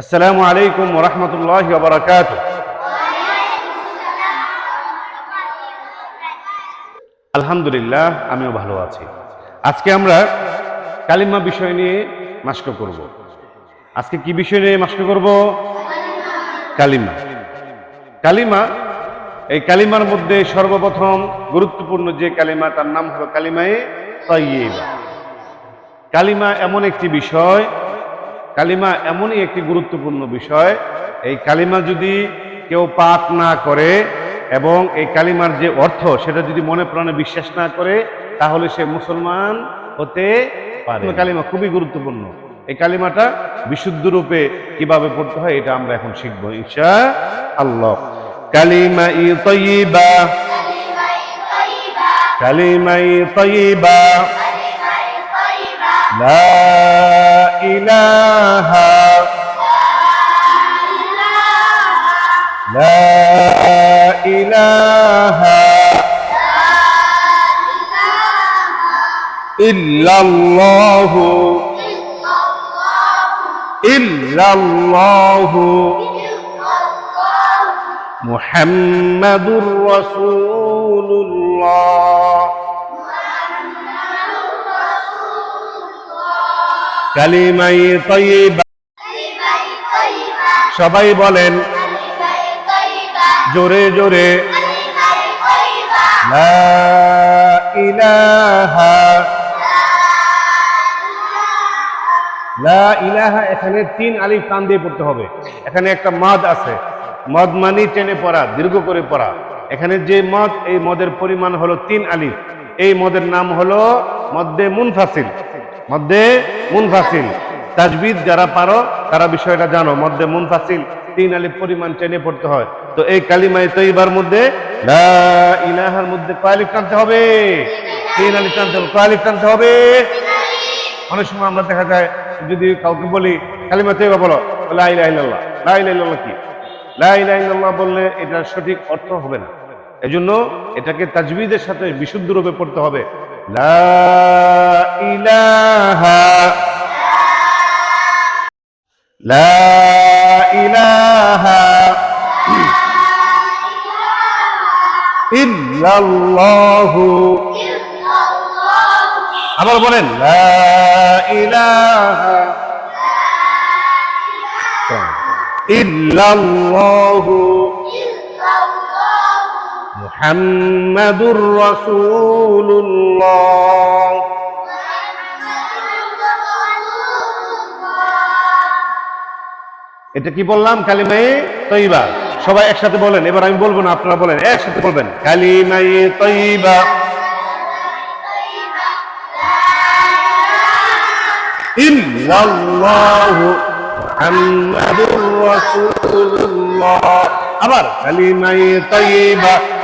আসসালামু আলাইকুম ওরহমতুল্লাহ বারাকাত আলহামদুলিল্লাহ, আমিও ভালো আছি। আজকে আমরা কালিমা বিষয় নিয়ে মাস্ক করব। আজকে কি বিষয় নিয়ে মাস্ক করব? কালিমা। কালিমা, এই কালিমার মধ্যে সর্বপ্রথম গুরুত্বপূর্ণ যে কালিমা, তার নাম হলো কালিমায়ে কালিমা এমন একটি বিষয় কালিমা এমনই একটি গুরুত্বপূর্ণ বিষয়। এই কালিমা যদি কেউ পাঠ না করে এবং এই কালিমার যে অর্থ সেটা যদি মনে প্রাণে বিশ্বাস না করে তাহলে সে মুসলমান হতে পারে। কালিমা খুবই গুরুত্বপূর্ণ। এই কালিমাটা বিশুদ্ধ রূপে কীভাবে পড়তে হয় এটা আমরা এখন শিখব ইনশা আল্লাহ কালিমা ই তৈবা কালিমা ই তৈবা لا إله لا إله إلا الله إلا الله محمد رسول الله কালিমাই তৈবা সবাই বলেন, জোরে জোরে। ইলাহা। লা ইলাহা, এখানে তিন আলিফ টান দিয়ে পড়তে হবে। এখানে একটা মদ আছে। মদ মানি টেনে পড়া, দীর্ঘ করে পড়া। এখানে যে মদ, এই মদের পরিমাণ হলো তিন আলিফ। এই মদের নাম হলো মদ্দে মুনফাসিল। মধ্যে মুনফাসিল। তাজবিদ যারা পারো, তারা বিষয়টা জানো, মধ্যে মুনফাসিল, তিন আলিফ পরিমাণ টেনে পড়তে হয়। তো এই কালিমাই তৈবার মধ্যে ইলাহার মধ্যে কয়ালিফ টানতে হবে। তিন আলিফ টানতে হবে, কয়ালিফ টানতে হবে। অনেক সময় আমরা দেখা যায়, যদি কাউকে বলি কালিমা তৈবা বলো, লা ইলাহা কি? লা বললে এটার সঠিক অর্থ হবে না। এজন্য এটাকে তাজবিদের সাথে বিশুদ্ধ রূপে পড়তে হবে। লা ইলাহা লা ইলাহা ইল্লাল্লাহু আবার বলেন লা ইলাহা ইল্লাল্লাহু মুহাম্মাদুর রাসূলুল্লাহ। এটা কি বললাম? কালিমায়ে তৈবা সবাই একসাথে বলেন, এবার আমি বলব না, আপনারা বলেন, একসাথে বলবেন। কালিমায়ে তৈবা আবার, কালিমায়ে তৈবা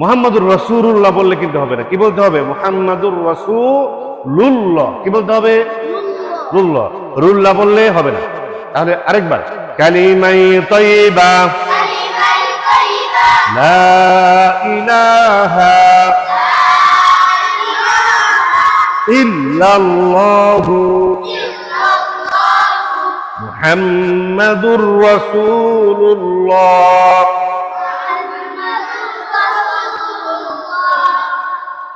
মোহাম্মদুর রসুল্লাহ বললে কিন্তু হবে না। কি বলতে হবে? মোহাম্মদুর রসুল্লাহ কি বলতে হবে? রুল্লাহ। বললে হবে না। তাহলে আরেকবার। কালিমাই তৈবা। লা ইলাহা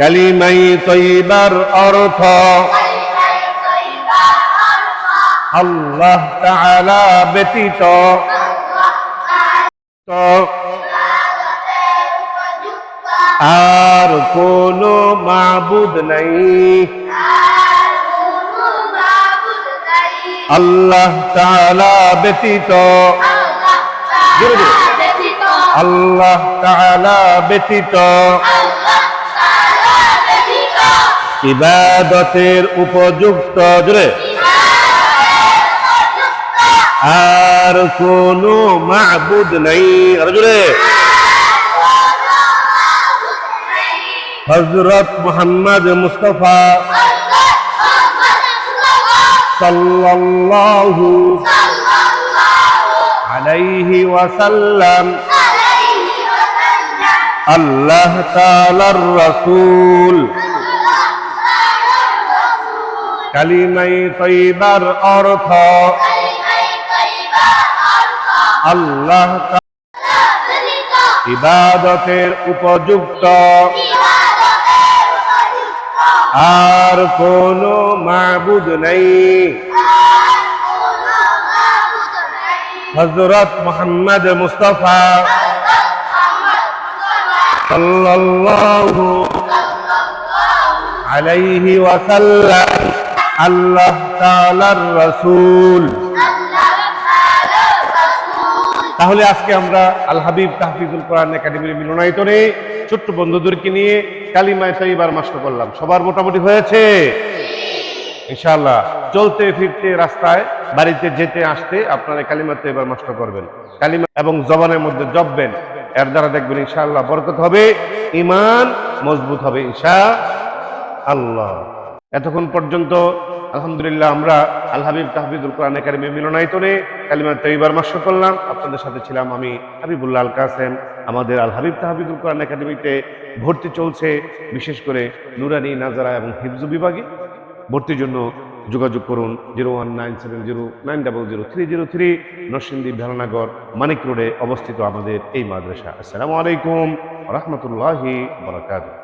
কালিমাই তৈবার অর্থ আল্লাহ তাআলা ব্যতীত। আর কোনো মাবুদ নাই। আল্লাহ তাআলা ব্যতীত। আল্লাহ তাআলা ব্যতীত। ইবাদতের উপযুক্ত জুড়ে আর কোন মাহবুদ নাই। জুড়ে হজরত মোহাম্মদ মুস্তফা সাল্লাল্লাহু আলাইহি ওয়াসাল্লাম আল্লাহ তাআলার রাসূল। কালিমাই তৈবার অর্থ। আল্লাহ ইবাদতের উপযুক্ত। আর কোনো মাবুদ নেই। হজরত মোহাম্মদ মুস্তফা সাল্লাল্লাহু আলাইহি ওয়াসাল্লাম। আল্লাহ তাআলার রাসূল। তাহলে আজকে আমরা আল হাবিব তাহফিজুল কোরআন একাডেমির মিলনায়তনে ছোট্ট বন্ধুদেরকে নিয়ে কালিমায় তৈবার মাস্ট করলাম সবার মোটামুটি হয়েছে? ইনশাআল্লাহ। চলতে ফিরতে রাস্তায়, বাড়িতে যেতে আসতে আপনারা কালিমাতে এবার নষ্ট করবেন কালিমা এবং জবানের মধ্যে জপবেন, এর দ্বারা দেখবেন ইনশাআল্লাহ বরকত হবে ইমান মজবুত হবে ইনশা আল্লাহ। এতক্ষণ পর্যন্ত আলহামদুলিল্লাহ, আমরা আল হাবিব তাহবিদুল কোরআন একাডেমি মিলনায়তনে কালিমা তৈবার মাস্ট করলাম আপনাদের সাথে ছিলাম আমি হাবিবুল্লাহ আল কাসেম। আমাদের আল হাবিব তাহবিদুল কোরআন একাডেমিতে ভর্তি চলছে, বিশেষ করে নুরানি, নাজারা এবং হিফজু বিভাগে। ভর্তির জন্য যোগাযোগ করুন zero one nine seven zero nine double zero three zero three, Narsingdi, Bhelanagar, Manik রোডে অবস্থিত আমাদের এই মাদ্রাসা। আসসালামু আলাইকুম রহমতুল্লাহি বরাকাতুহ।